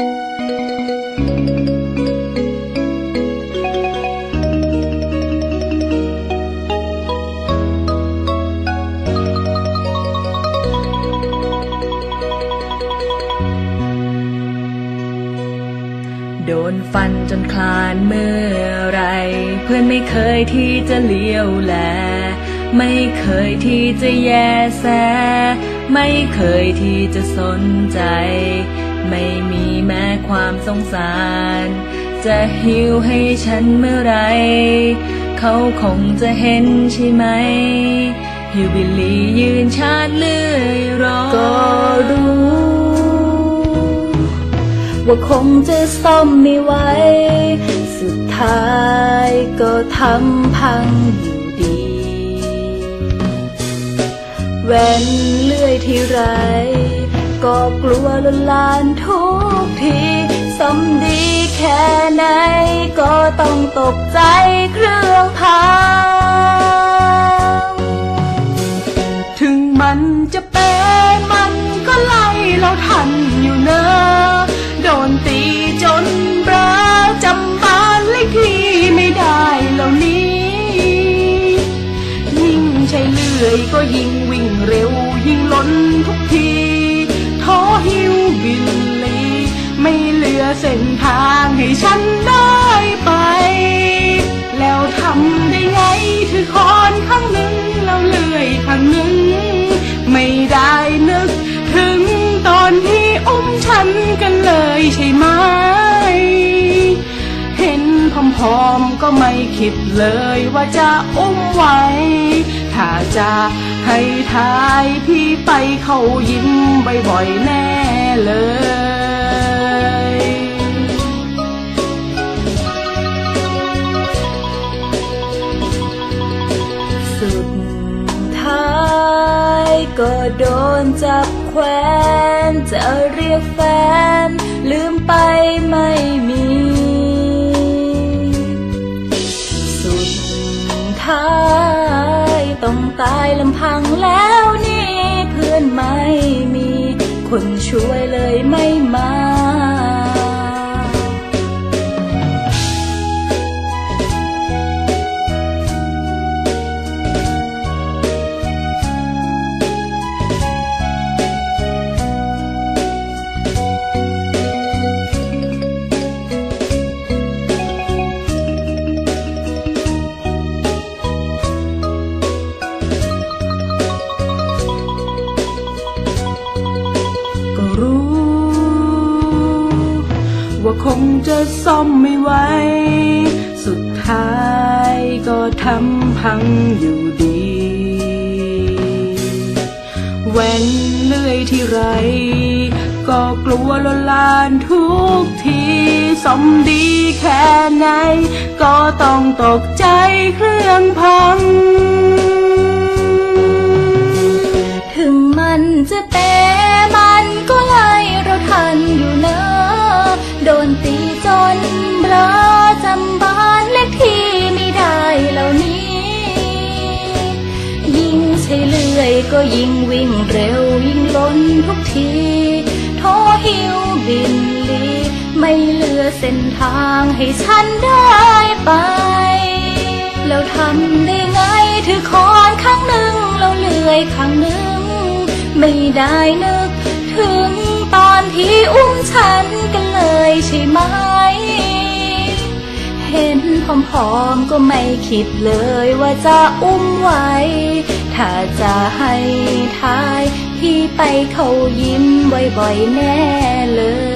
โดนฟันจนคลานเมื่อไร เพื่อนไม่เคยที่จะเลี้ยวแล ไม่เคยที่จะแยแส ไม่เคยที่จะสนใจ ไม่มีแม้ความสงสาร จะหิวให้ฉันเมื่อไร เขาคงจะเห็นใช่ไหม ฮิวบิลลี่ยืนชาดเลื่อยรอก็รู้ ว่าคงจะซ่อมไม่ไหว สุดท้ายก็ทำพังอยู่ดีแวนเลื่อยที่ไร ก็กลัวลนลานทุกทีสมดีแค่ไหน ก็ต้องตกใจเครื่องพังถึงมันจะเป็นมันก็ไล่เราทันอยู่เนอะโดนตีจนเบลอจำบ้านเลขที่ไม่ได้เหล่านี้ยิ่งใช้เลื่อยก็ยิ่งวิ่งเร็ว ยิ่งล้นทุกที เส้นทางให้ฉันได้ไป แล้วทำได้ไงถือคอนข้างหนึ่งแล้วเลื่อยข้างหนึ่ง ไม่ได้นึกถึงตอนที่อุ้มฉันกันเลยใช่ไหม เห็นผอมๆก็ไม่คิดเลยว่าจะอุ้มไหวถ้าจะให้ทายพี่ไปเขายิ้มบ่อยๆแน่เลย นจับแควนจะเรียกแฟน ลืมไปไม่มี สุดท้ายต้องตายลำพังแล้วนี่ เพื่อนไม่มี คนช่วยเลยไม่มา จะซ่อมไม่ไหว สุดท้ายก็ทำพังอยู่ดีแหวนเลื่อยที่ไร ก็กลัวลนลานทุกทีสมดีแค่ไหน ก็ต้องตกใจเครื่องพัง ลอจำบ้านเลขที่ไม่ได้เหล่านี้ ยิ่งใช้เลื่อยก็ยิ่งวิ่งเร็วยิ่งล้นทุกทีท้อหิวบินลี ไม่เหลือเส้นทางให้ฉันได้ไป แล้วทำได้ไงถือคอนข้างหนึ่งแล้วเลื่อยข้างหนึ่ง ไม่ได้นึกถึงตอนที่อุ้มฉันกันเลยใช่ไหม เห็นผอมๆก็ไม่คิดเลยว่าจะอุ้มไหวถ้าจะให้ทาย พี่ไปเขายิ้มบ่อยๆแน่เลย